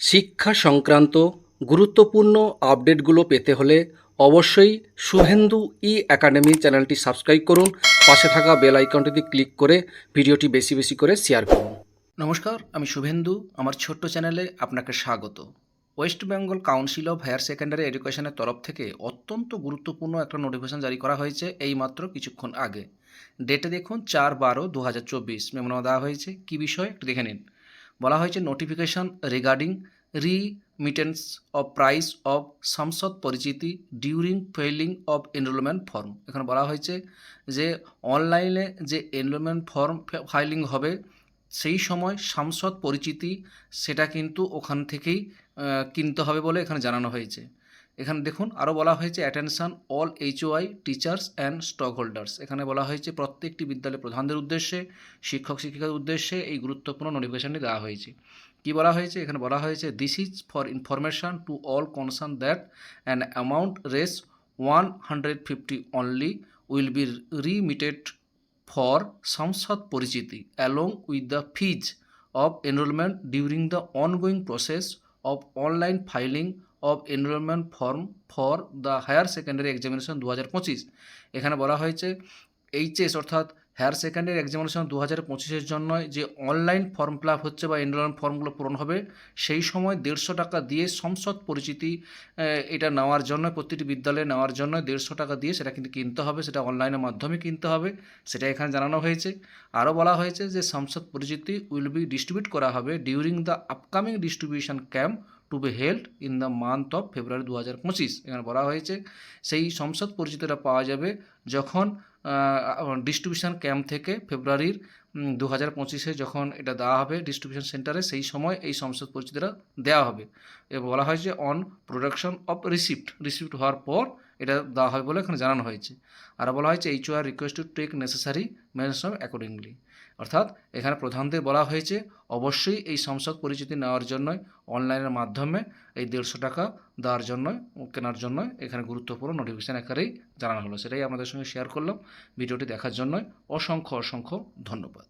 শিক্ষা সংক্রান্ত গুরুত্বপূর্ণ আপডেটগুলো পেতে হলে অবশ্যই শুভেন্দু ই একাডেমি চ্যানেলটি সাবস্ক্রাইব করুন। পাশে থাকা বেল আইকনটিতে ক্লিক করে ভিডিওটি বেশি বেশি করে শেয়ার করুন। নমস্কার, আমি শুভেন্দু। আমার ছোট্ট চ্যানেলে আপনাকে স্বাগত। West Bengal council of higher secondary এডুকেশনের তরফ থেকে অত্যন্ত গুরুত্বপূর্ণ একটা নোটিফিকেশন জারি করা হয়েছে এইমাত্র কিছুক্ষণ আগে। ডেটে দেখুন, চার বারো দু হাজার চব্বিশ। মেমোনা দেওয়া হয়েছে। কী বিষয়? একটু দেখে নিন। বলা হয়েছে notification regarding remittance of price of Sansad Parichiti during filing of enrollment form এখানে বলা হয়েছে যে অনলাইনে যে এনরোলমেন্ট ফর্ম ফাইলিং হবে, সেই সময় সাংসদ পরিচিতি সেটা কিন্তু ওখান থেকেই কিনতে হবে বলে এখানে জানানো হয়েছে। এখানে দেখুন আরও বলা হয়েছে attention all HOI teachers and stake holders এখানে বলা হয়েছে প্রত্যেকটি বিদ্যালয় প্রধানদের উদ্দেশ্যে, শিক্ষক শিক্ষিকার উদ্দেশ্যে এই গুরুত্বপূর্ণ নোটিফিকেশনটি দেওয়া হয়েছে। কি বলা হয়েছে? এখানে বলা হয়েছে this is for information to all concern that an amount Rs one hundred fifty only will be remitted for Sansad Parichiti along with the fees of enrollment during the ongoing process of online filing of enrollment form for the higher secondary examination দু হাজার পঁচিশ এখানে বলা হয়েছে HS অর্থাৎ higher secondary examination দু হাজার পঁচিশের জন্য যে অনলাইন ফর্ম ফিল হচ্ছে বা এনরোলমেন্ট ফর্মগুলো পূরণ হবে, সেই সময় দেড়শো টাকা দিয়ে সংসদ পরিচিতি এটা নেওয়ার জন্য, প্রতিটি বিদ্যালয়ে নেওয়ার জন্য দেড়শো টাকা দিয়ে সেটা কিন্তু কিনতে হবে, সেটা অনলাইনের মাধ্যমে কিনতে হবে, সেটা এখানে জানানো হয়েছে। আরও বলা হয়েছে যে সংসদ পরিচিতি উইল বি ডিস্ট্রিবিউট করা হবে during the upcoming distribution camp to be held in the month of February দু হাজার পঁচিশ। এখানে বলা হয়েছে, সেই সংসদ পরিচিতিটা পাওয়া যাবে যখন ডিস্ট্রিবিউশন ক্যাম্প থেকে ফেব্রুয়ারির দু হাজার পঁচিশে যখন এটা দেওয়া হবে ডিস্ট্রিবিউশন সেন্টারে সেই সময় এই সংসদ পরিচিতিটা দেওয়া হবে। বলা হয়েছে on production of receipt receipt হওয়ার পর এটা দেওয়া হয় বলে এখানে জানানো হয়েছে। আর বলা হয়েছে H R request to take necessary mention accordingly অর্থাৎ এখানে প্রধানদের বলা হয়েছে, অবশ্যই এই সংসদ পরিচিতি নেওয়ার জন্য অনলাইনের মাধ্যমে এই দেড়শো টাকা দেওয়ার জন্য কেনার জন্য এখানে গুরুত্বপূর্ণ নোটিফিকেশান আকারেই জানানো হলো। সেটাই আমাদের সঙ্গে শেয়ার করলাম। ভিডিওটি দেখার জন্য অসংখ্য অসংখ্য ধন্যবাদ।